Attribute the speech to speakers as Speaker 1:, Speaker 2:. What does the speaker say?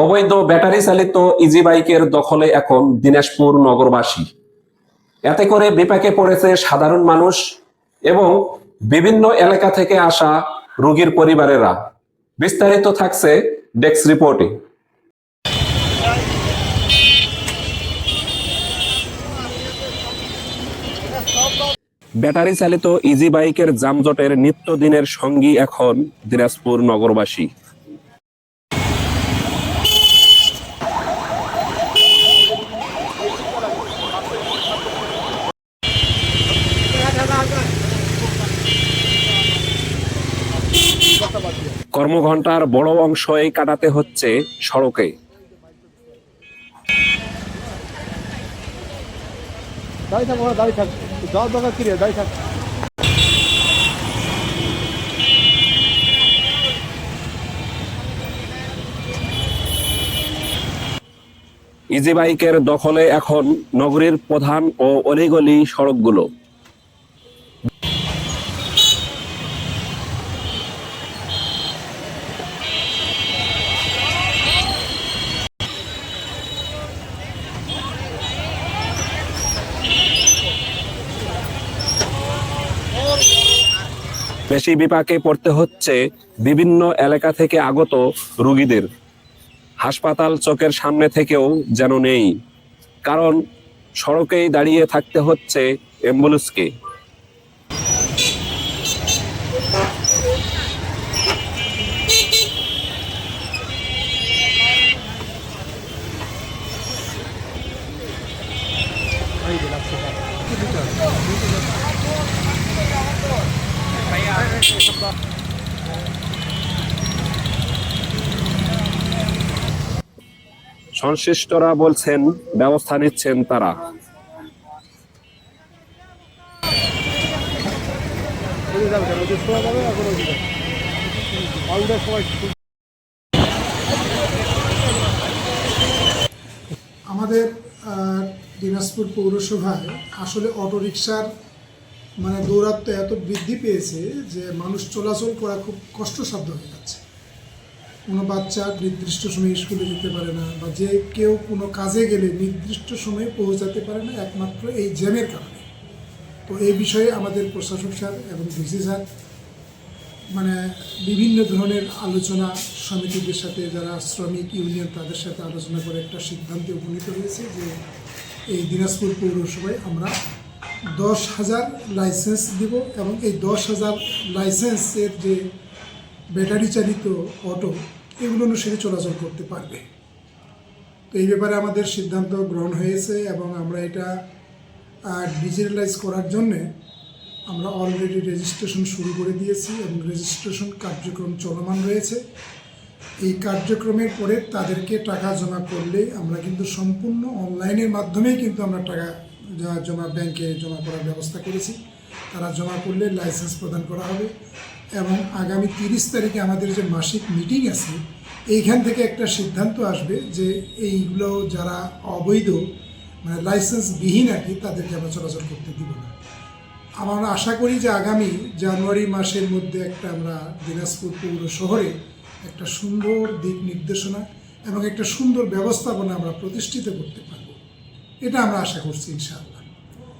Speaker 1: অবৈধ ব্যাটারি চালিত ইজি বাইকের দখলে এখন দিনাজপুর নগরবাসী। এতে করে বিপাকে পড়েছে সাধারণ মানুষ এবং বিভিন্ন এলাকা থেকে আসা রোগীর পরিবারেরা। বিস্তারিত থাকছে ডেস্ক রিপোর্টে। ব্যাটারি চালিত ইজি বাইকের যানজটের নিত্যদিনের সঙ্গী এখন দিনাজপুর নগরবাসী। কর্মঘণ্টার বড় অংশই কাটাতে হচ্ছে সড়কে। ইজি বাইকের দখলে এখন নগরীর প্রধান ও অলিগলি সড়কগুলো। বেশি বিপাকে পড়তে হচ্ছে বিভিন্ন এলাকা থেকে আগত রুগীদের। হাসপাতাল চোখের সামনে থেকেও যেন নেই। কারণ সড়কেই দাঁড়িয়ে থাকতে হচ্ছে অ্যাম্বুলেন্সকে। সংশ্লিষ্টরা বলছেন ব্যবস্থা নিচ্ছেন তারা।
Speaker 2: আমাদের দিনাজপুর পৌরসভায় আসলে অটোরিকশার মানে দৌরাত্ম এত বৃদ্ধি পেয়েছে যে মানুষ চলাচল করা খুব কষ্টসাধ্য হয়ে যাচ্ছে। কোনো বাচ্চা নির্দিষ্ট সময়ে স্কুলে যেতে পারে না বা যে কেউ কোনো কাজে গেলে নির্দিষ্ট সময়ে পৌঁছাতে পারে না, একমাত্র এই জ্যামের কারণে। তো এই বিষয়ে আমাদের প্রশাসক স্যার এবং ডিসি স্যার মানে বিভিন্ন ধরনের আলোচনা সমিতিদের সাথে যারা শ্রমিক ইউনিয়ন তাদের সাথে আলোচনা করে একটা সিদ্ধান্তে উপনীত হয়েছে যে এই দিনাজপুর পৌরসভায় আমরা দশ হাজার লাইসেন্স দিব এবং এই দশ হাজার লাইসেন্সের যে ব্যাটারি চালিত অটো এগুলো অনুসারে চলাচল করতে পারবে। তো এই ব্যাপারে আমাদের সিদ্ধান্ত গ্রহণ হয়েছে এবং আমরা এটা ডিজিটালাইজ করার জন্যে আমরা অলরেডি রেজিস্ট্রেশন শুরু করে দিয়েছি এবং রেজিস্ট্রেশন কার্যক্রম চলমান রয়েছে। এই কার্যক্রমের পরে তাদেরকে টাকা জমা করলে আমরা কিন্তু সম্পূর্ণ অনলাইনের মাধ্যমেই কিন্তু আমরা টাকা জমা ব্যাংকে জমা করার ব্যবস্থা করেছি, তারা জমা করলে লাইসেন্স প্রদান করা হবে এবং আগামী তিরিশ তারিখে আমাদের যে মাসিক মিটিং আছে, এইখান থেকে একটা সিদ্ধান্ত আসবে যে এইগুলো যারা অবৈধ মানে লাইসেন্সবিহীন আর কি, তাদেরকে আমরা চলাচল করতে দিব না। আমরা আশা করি যে আগামী জানুয়ারি মাসের মধ্যে একটা আমরা দিনাজপুর পৌর শহরে একটা সুন্দর দিক নির্দেশনা এবং একটা সুন্দর ব্যবস্থাপনা আমরা প্রতিষ্ঠিত করতে পারব এটা আমরা আশা করছি ইনশাআল্লাহ।